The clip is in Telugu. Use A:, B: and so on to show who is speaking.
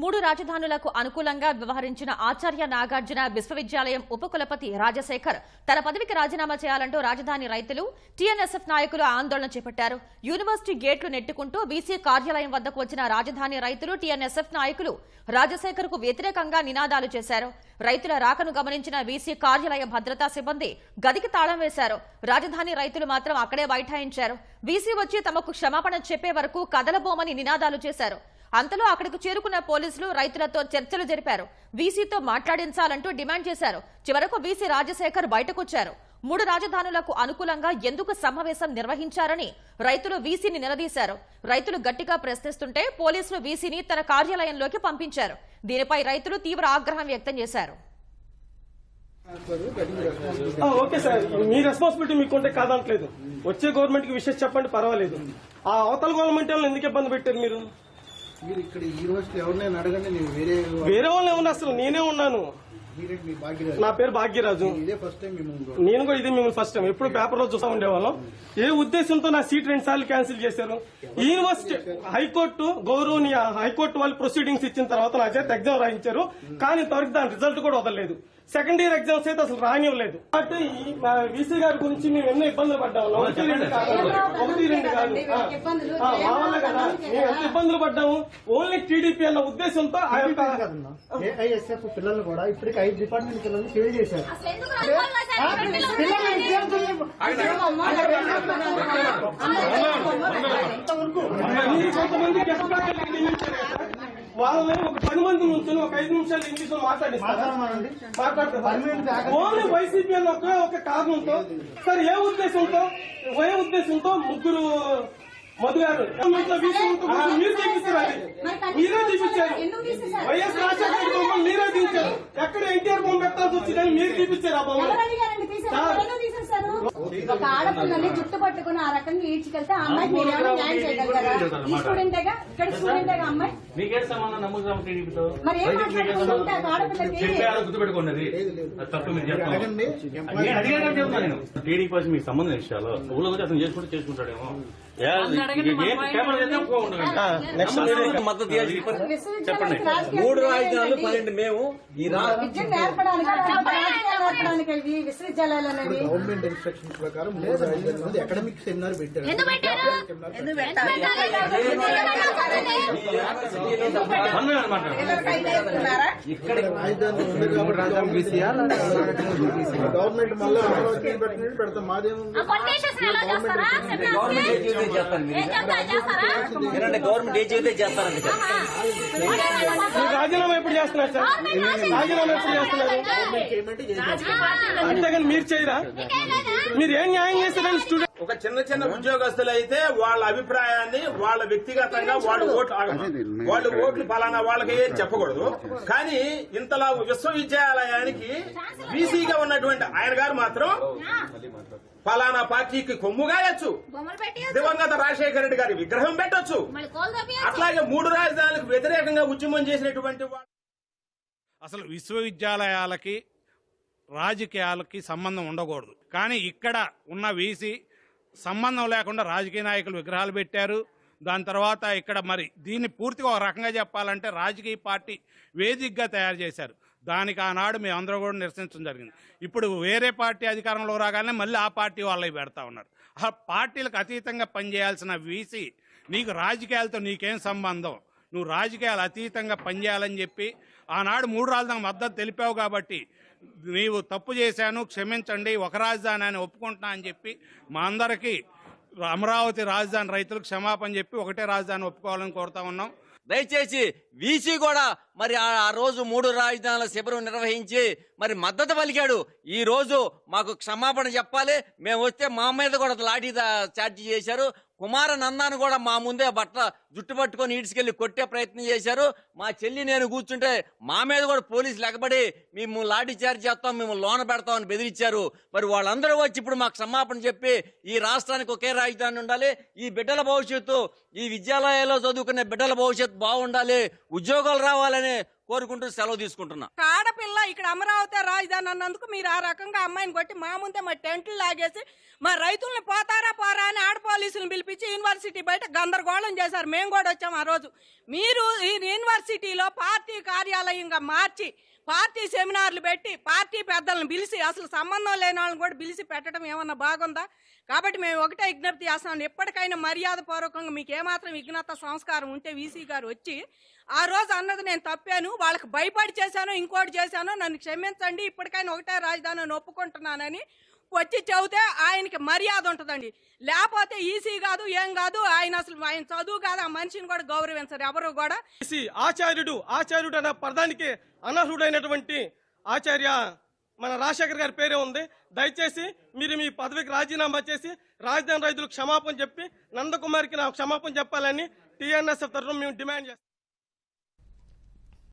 A: మూడు రాజధానులకు అనుకూలంగా వ్యవహరించిన ఆచార్య నాగార్జున విశ్వవిద్యాలయం ఉపకులపతి రాజశేఖర్ తన పదవికి రాజీనామా చేయాలంటూ రాజధాని రైతులు టీఎన్ఎస్ఎఫ్ నాయకులు ఆందోళన చేపట్టారు. యూనివర్సిటీ గేట్లు నెట్టుకుంటూ బీసీ కార్యాలయం వద్దకు వచ్చిన రాజధాని రైతులు టీఎన్ఎస్ఎఫ్ నాయకులు రాజశేఖర్కు వ్యతిరేకంగా నినాదాలు చేశారు. రైతుల రాకను గమనించిన బీసీ కార్యాలయ భద్రతా సిబ్బంది గదికి తాళం వేశారు. రాజధాని రైతులు మాత్రం అక్కడే బైఠాయించారు. బీసీ వచ్చి తమకు క్షమాపణ చెప్పే వరకు కదలబోమని నినాదాలు చేశారు. అంతలో అక్కడికి చేరుకున్న పోలీసులు రైతులతో చర్చలు జరిపారు. వీసీతో మాట్లాడించాలంటూ డిమాండ్ చేశారు. చివరకు వీసీ రాజశేఖర్ బయటకొచ్చారు. మూడు రాజధానులకు అనుకూలంగా ఎందుకు సమావేశం నిర్వహించారని రైతులు వీసీని నిలదీశారు. రైతులు గట్టిగా ప్రశ్నిస్తుంటే పోలీసులు వీసీని తన కార్యాలయంలోకి పంపించారు. దీనిపై రైతులు తీవ్ర ఆగ్రహం వ్యక్తం చేశారు.
B: Okay sir. మీ రెస్పాన్సిబిలిటీ మీకుంటే కాదనట్లేదు. వచ్చే గవర్నమెంట్కి విషయం చెప్పండి పర్వాలేదు. ఆ అవతల గవర్నమెంట్ ఎందుకు ఇబ్బంది పెట్టారు మీరు?
C: మీరు ఇక్కడ ఈ రోజు ఎవరినైనా అడగండి నేను వేరే
B: వేరే వాళ్ళు ఏమన్నా అసలు నేనే ఉన్నాను.
C: మీరే మీ భాగ్యరాజు.
B: నా పేరు భాగ్యరాజు.
C: ఇదే ఫస్ట్ టైం మేము
B: నేను కూడా ఇది మిమ్మల్ని ఫస్ట్ టైం ఎప్పుడు పేపర్లో చూస్తా ఉండేవాళ్ళం. ఏ ఉద్దేశంతో నా సీట్ రెండు సార్లు క్యాన్సిల్ చేశారు? యూనివర్సిటీ హైకోర్టు గౌరవనీయ హైకోర్టు వాళ్ళు ప్రొసీడింగ్స్ ఇచ్చిన తర్వాత నా చేత ఎగ్జామ్ రాయించారు. కానీ ఇంతవరకు దాని రిజల్ట్ కూడా వదలలేదు. సెకండ్ ఇయర్ ఎగ్జామ్స్ అయితే అసలు రానివ్వలేదు అంటే ఈ వీసీ గారి గురించి మేము ఎన్నో ఇబ్బందులు పడ్డాము ఒకటి రెండు కాదు ఒకటి రెండు కాదు కదా మేము ఎంత ఇబ్బందులు పడ్డాము ఓన్లీ టీడీపీ అన్న ఉద్దేశంతో ఆ యొక్క
C: ఏఐఎస్ఎఫ్ పిల్లలు కూడా ఇప్పటికి ఐదు డిపార్ట్మెంట్ పిల్లలు ఫెయిల్ చేశారు
B: కొంతమంది వాళ్ళని ఒక పది మంది నుంచి ఒక ఐదు నిమిషాలు ఇంగ్లీష్లో మాట్లాడిస్తారు
C: మాట్లాడమనండి.
B: మాట్లాడతారు ఓన్లీ వైసీపీ అని ఒకే ఒక కారణంతో సార్ ఏ ఉద్దేశంతో ఏ ఉద్దేశంతో ముగ్గురు మధు గారు మీరు అది మీరే తీపిచ్చారు వైఎస్ రాజశేఖర బొమ్మలు మీరే తీయించారు ఎక్కడ ఎన్టీఆర్ బొమ్మ పెట్టాల్సి వచ్చిందని మీరు తీపిచ్చారు ఆ
D: తీసేస్తారు? ఒక ఆడపిల్లని జుట్టు పట్టుకుని ఆ రకంగా ఈడ్చుకెళ్తే ఆ అమ్మాయికి మీరు ఏమైనా న్యాయం చేయగలరా ఈ స్టూడెంటేగా ఇక్కడ స్టూడెంటేగా అమ్మాయి?
E: మీకేం సంబంధం? నమ్ముతాం టీడీపీతో
D: మరి ఏం మాట్లాడుకుంటే ఆడపిల్లకి
E: చెప్పారు గుర్తుపెట్టుకున్నది అది. తప్పు మీరు చెప్తాను నేను టీడీపీ వచ్చి మీకు సంబంధం విషయాలు. ఊళ్ళో వచ్చి అతను చేసుకుంటే చేసుకుంటాడేమో.
F: మద్దతు
D: రాజకీయాలు
F: మూడు? రాజధానులు పన్నెండు మేము ఈ
D: నేర్పడానికి విశ్వవిద్యాలయాలు అనేవి
C: గవర్నమెంట్ ఇన్స్ట్రక్షన్స్ ప్రకారం మూడు రాజధానుల మంది అకాడమిక్ సెమినార్ పెట్టారు? ఇక్కడ గవర్నమెంట్ మళ్ళీ అమరావతి పెట్టినట్టు పెడతాం మాదేముంది
F: గవర్నమెంట్ ఏ చెబితే చేస్తాను మీరు ఏంటంటే గవర్నమెంట్
B: రాజీనామా ఎప్పుడు చేస్తున్నారు? సార్ రాజీనామా ఎప్పుడు చేస్తున్నారు. అంతేగాని మీరు చేయరా? మీరు ఏం న్యాయం చేస్తారని స్టూడెంట్
G: ఒక చిన్న చిన్న ఉద్యోగస్తులు అయితే వాళ్ళ అభిప్రాయాన్ని వాళ్ళ వ్యక్తిగతంగా వాళ్ళు ఓట్లు వాళ్ళు ఓట్లు ఫలానా వాళ్ళకి ఏం చెప్పకూడదు. కానీ ఇంతలా విశ్వవిద్యాలయానికి బీసీగా ఉన్నటువంటి ఆయన గారు మాత్రం ఫలానా పార్టీకి కొమ్ము గాయచ్చు దివంగత రాజశేఖర రెడ్డి గారి విగ్రహం పెట్టొచ్చు. అట్లాగే మూడు రాజధానులకు వ్యతిరేకంగా ఉద్యమం చేసినటువంటి వాళ్ళు
H: అసలు విశ్వవిద్యాలయాలకి రాజకీయాలకి సంబంధం ఉండకూడదు. కానీ ఇక్కడ ఉన్న వీసీ సంబంధం లేకుండా రాజకీయ నాయకులు విగ్రహాలు పెట్టారు. దాని తర్వాత ఇక్కడ మరి దీన్ని పూర్తిగా ఒక రకంగా చెప్పాలంటే రాజకీయ పార్టీ వేదికగా తయారు చేశారు. దానికి ఆనాడు మేము అందరూ కూడా నిరసించడం జరిగింది. ఇప్పుడు వేరే పార్టీ అధికారంలో రాగానే మళ్ళీ ఆ పార్టీ వాళ్ళవి పెడతా ఉన్నారు. ఆ పార్టీలకు అతీతంగా పనిచేయాల్సిన వీసీ నీకు రాజకీయాలతో నీకేం సంబంధం? నువ్వు రాజకీయాలు అతీతంగా పనిచేయాలని చెప్పి ఆనాడు మూడు రాజధాని మద్దతు తెలిపావు కాబట్టి నీవు తప్పు చేశాను క్షమించండి ఒక రాజధాని అని ఒప్పుకుంటున్నా అని చెప్పి మా అందరికీ అమరావతి రాజధాని రైతులకు క్షమాపణ చెప్పి ఒకటే రాజధాని ఒప్పుకోవాలని కోరుతా ఉన్నాం.
F: దయచేసి వీసీ కూడా మరి ఆ రోజు మూడు రాజధానుల శిబిరం నిర్వహించి మరి మద్దతు పలికాడు. ఈ రోజు మాకు క్షమాపణ చెప్పాలి. మేము వస్తే మా మీద కూడా లాఠీ దా- చార్జీ చేశారు. కుమార నందాను కూడా మా ముందే బట్ట జుట్టు పట్టుకొని ఈడ్చుకెళ్ళి కొట్టే ప్రయత్నం చేశారు. మా చెల్లి నేను కూర్చుంటే మా మీద కూడా పోలీసులు ఎగబడి మేము లాఠీ చార్జ్ చేస్తాం మేము లోన పెడతామని బెదిరించారు. మరి వాళ్ళందరూ వచ్చి ఇప్పుడు మాకు సమాపణ చెప్పి ఈ రాష్ట్రానికి ఒకే రాజధాని ఉండాలి ఈ బిడ్డల భవిష్యత్తు ఈ విద్యాలయాల్లో చదువుకునే బిడ్డల భవిష్యత్తు బాగుండాలి ఉద్యోగాలు రావాలని కోరుకుంటూ సెలవు తీసుకుంటున్నా.
I: ఆడపిల్ల ఇక్కడ అమరావతి రాజధాని అన్నందుకు మీరు ఆ రకంగా అమ్మాయిని కొట్టి మా ముందే మా టెంట్లు లాగేసి మా రైతుల్ని పోతారా పోరా అని ఆడ పోలీసులను పిలిపించి యూనివర్సిటీ బయట గందరగోళం చేశారు. మేము కూడా వచ్చాం ఆ రోజు. మీరు ఈ యూనివర్సిటీలో పార్టీ కార్యాలయంగా మార్చి పార్టీ సెమినార్లు పెట్టి పార్టీ పెద్దలను పిలిచి అసలు సంబంధం లేని వాళ్ళని కూడా పిలిచి పెట్టడం ఏమన్నా బాగుందా? కాబట్టి మేము ఒకటే విజ్ఞప్తి చేస్తున్నాం. ఎప్పటికైనా మర్యాద పూర్వకంగా మీకు ఏమాత్రం విఘ్నత సంస్కారం ఉంటే వీసీ గారు వచ్చి ఆ రోజు అన్నది నేను తప్పాను వాళ్ళకి భయపడి చేశాను ఇంకోటి చేశాను నన్ను క్షమించండి ఇప్పటికైనా ఒకటే రాజధానిని ఒప్పుకుంటున్నానని వచ్చి చదివితే ఆయనకి మర్యాద ఉంటుందండి. లేకపోతే ఈసీ కాదు ఏం కాదు ఆయన అసలు ఆయన చదువు కాదు ఆ మనిషిని కూడా గౌరవించరు ఎవరు కూడా.
B: ఆచార్యుడు ఆచార్యుడు అనే పదానికి అనర్హుడైనటువంటి ఆచార్య మన రాజశేఖర్ గారి పేరే ఉంది. దయచేసి మీరు మీ పదవికి రాజీనామా చేసి రాజధాని రైతులకు క్షమాపణ చెప్పి నందకుమార్కి నాకు క్షమాపణ చెప్పాలని టీఎన్ఎస్ తరఫున మేము డిమాండ్ చేస్తాం.